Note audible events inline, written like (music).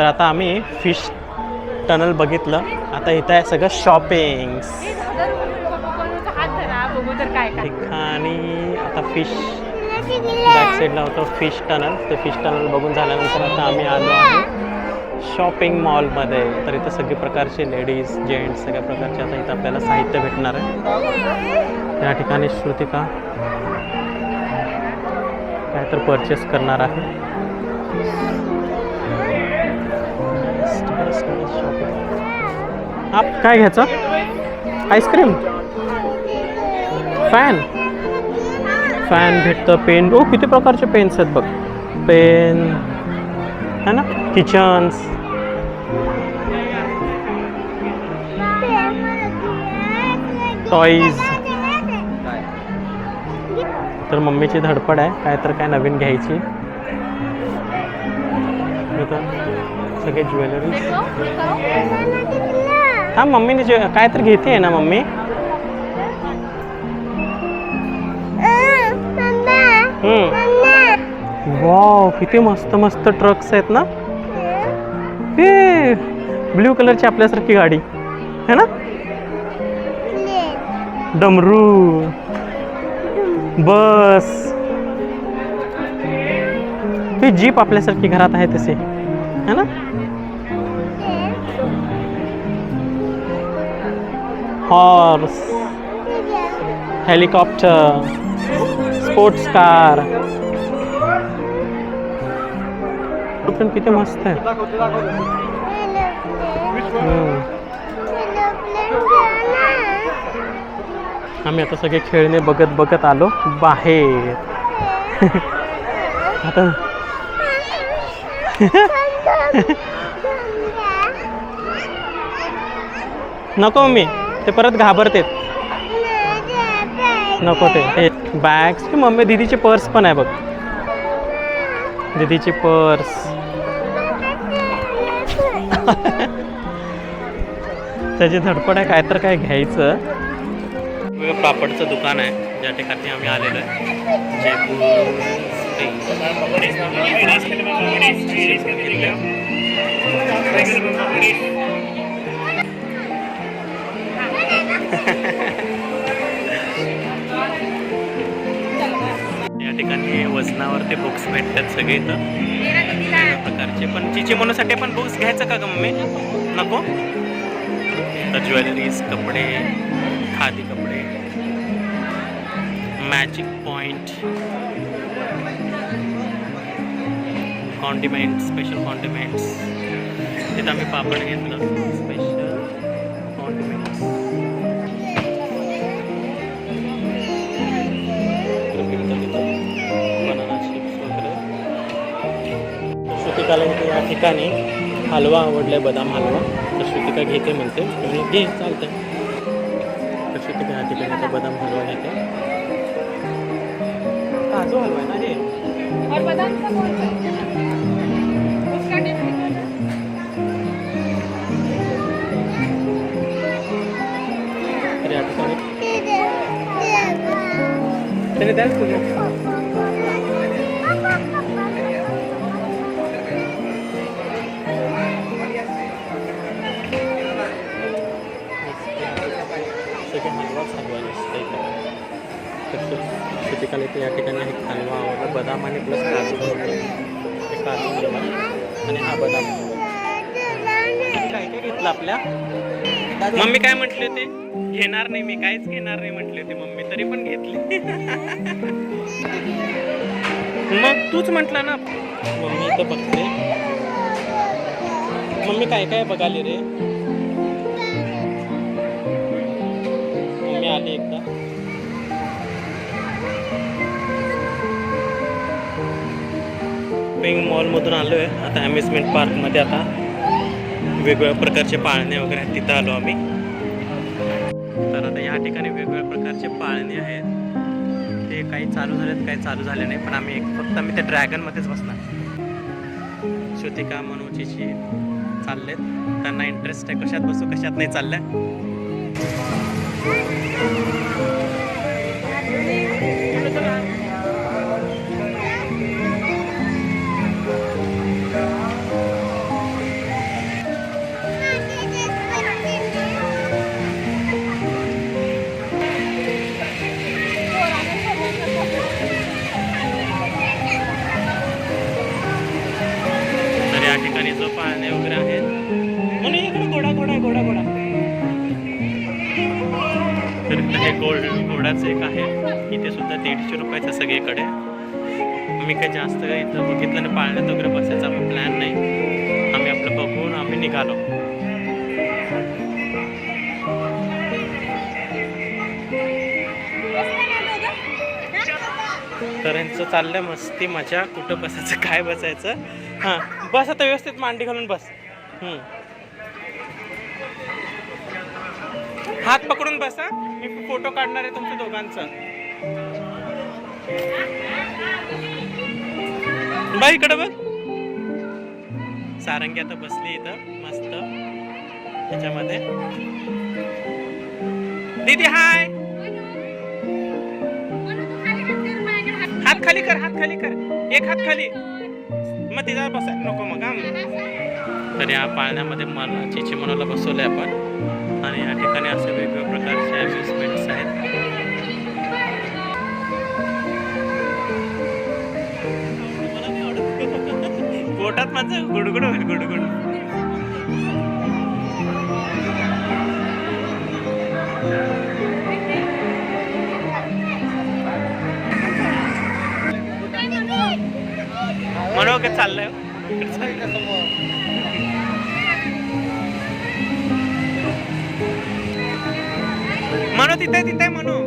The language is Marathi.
तर आता आम्ही फिश टनल बघितलं. आता इथं आहे सगळं शॉपिंग हात धरा बघू तर काय काय आणि आता फिश बॅक साईडला होतं फिश टनल ते फिश टनल बघून झाल्यानंतर आता आम्ही आलो आहे शॉपिंग मॉलमध्ये तर इथं सगळे प्रकारचे लेडीज जेंट्स सगळ्या प्रकारचे आता इथं आपल्याला साहित्य भेटणार आहे. या ठिकाणी श्रुतिका काय तर परचेस करणार आहे. आप काय घ्यायचं? आईस्क्रीम फॅन फॅन भेटतं पेन ओ किती प्रकारचे पेन्स आहेत बघ. पेन है ना? किचन्स टॉईज तर मम्मीची धडपड आहे. काय तर काय नवीन घ्यायची. सगळे ज्वेलरी. हा मम्मीने जे काय तर घेते ना मम्मी? वाव किती मस्त मस्त ट्रक्स आहेत ना? हे ब्ल्यू कलरची आपल्यासारखी गाडी. है ना? डमरू. बस. ही जीप आपल्यासारखी घरात आहे तसे. है ना? हॉर्स हेलिकॉप्टर स्पोर्ट्स कार पण किती मस्त आहे. आम्ही आता सगळे खेळणे बघत बघत आलो बाहेर. (laughs) आता (laughs) नको मी. ते परत घाबरतेत. नको ते. हे बॅग्स की मम्मी दीदीची पर्स पण आहे बघ. दीदीची पर्स (laughs) त्याची धडपड आहे काय तर काय घ्यायचं. पापडचं दुकान आहे ज्या ठिकाणी आम्ही आलेलो आहे. (laughs) या ठिकाणी वजनावरती बुक्स भेटतात सगळे इथं. प्रकारचे. पण चिची म्हणूसाठी पण बुक्स घ्यायचं का ग मम्मी? नको? तर ज्वेलरीज कपडे खादी कपडे. Magic point condiment special condiments तिथं आम्ही पापड घेतलं. बनाना चिप्स वगैरे. श्रुतिकाला इथे या ठिकाणी हलवा आवडलाय बदाम हलवा. तर श्रुतिका घेते म्हणते. मी घे चालतंय. तर श्रुतिका या ठिकाणी आता बदाम हलवा घेते. काजू हलवा आहे ना हे त्याने द्याल तुझ्या सगळे हलवाच हलवा नसतं इकडे तर शु- श्रुतिकाला इथे या ठिकाणी एक हलवा घेतलं आपल्या. मम्मी काय म्हटले होती? घेणार नाही मी काहीच घेणार नाही म्हटले होती मम्मी तरी पण घेतली. (laughs) मग तूच म्हटला ना. मम्मी तर बघते. मम्मी काय काय बघाली रे? मम्मी आली एकदा. पिंक मॉलमधून आलो आहे आता अम्युजमेंट पार्कमध्ये आता. वेगवेगळ्या प्रकारचे पाळणे वगैरे आहेत तिथं आलो आम्ही. तर आता या ठिकाणी वेगवेगळ्या प्रकारचे पाळणे आहेत. ते काही चालू झालेत काही चालू झाले नाही पण आम्ही फक्त आम्ही त्या ड्रॅगनमध्येच बसणार. श्रुतिका मनोजीची चाललेत त्यांना इंटरेस्ट आहे. कशात बसू कशात नाही चाललंय? गोल्ड एक आहे. इथे सुद्धा दीडशे रुपयाचं सगळीकडे. मी काही जास्त इथं बघितलं नाही पाळण्यात वगैरे बसायचा प्लॅन नाही. आम्ही आपलं बघून आम्ही निघालो. तर यांचं चाललंय मस्ती मजा. कुठं बसायचं काय बसायचं? हां बस आता व्यवस्थित मांडी घालून बस. हात पकडून बसा मी फोटो काढणार आहे तुमच्या दोघांचा. बाई इकडे बघ. सारंगी आता बसली इथं मस्त. त्याच्यामध्ये. दीदी हाय. हात खाली कर हात खाली कर. एक हात खाली. मग तिला बसायला नको मग हा. तर या पाळण्यामध्ये मला चिचिमनाला बसवलंय आपण. आणि या ठिकाणी पोटात गुडगुड होईल गुडगुड. म्हणून काय चाललंय? म्हणू तिथे तिथे म्हणू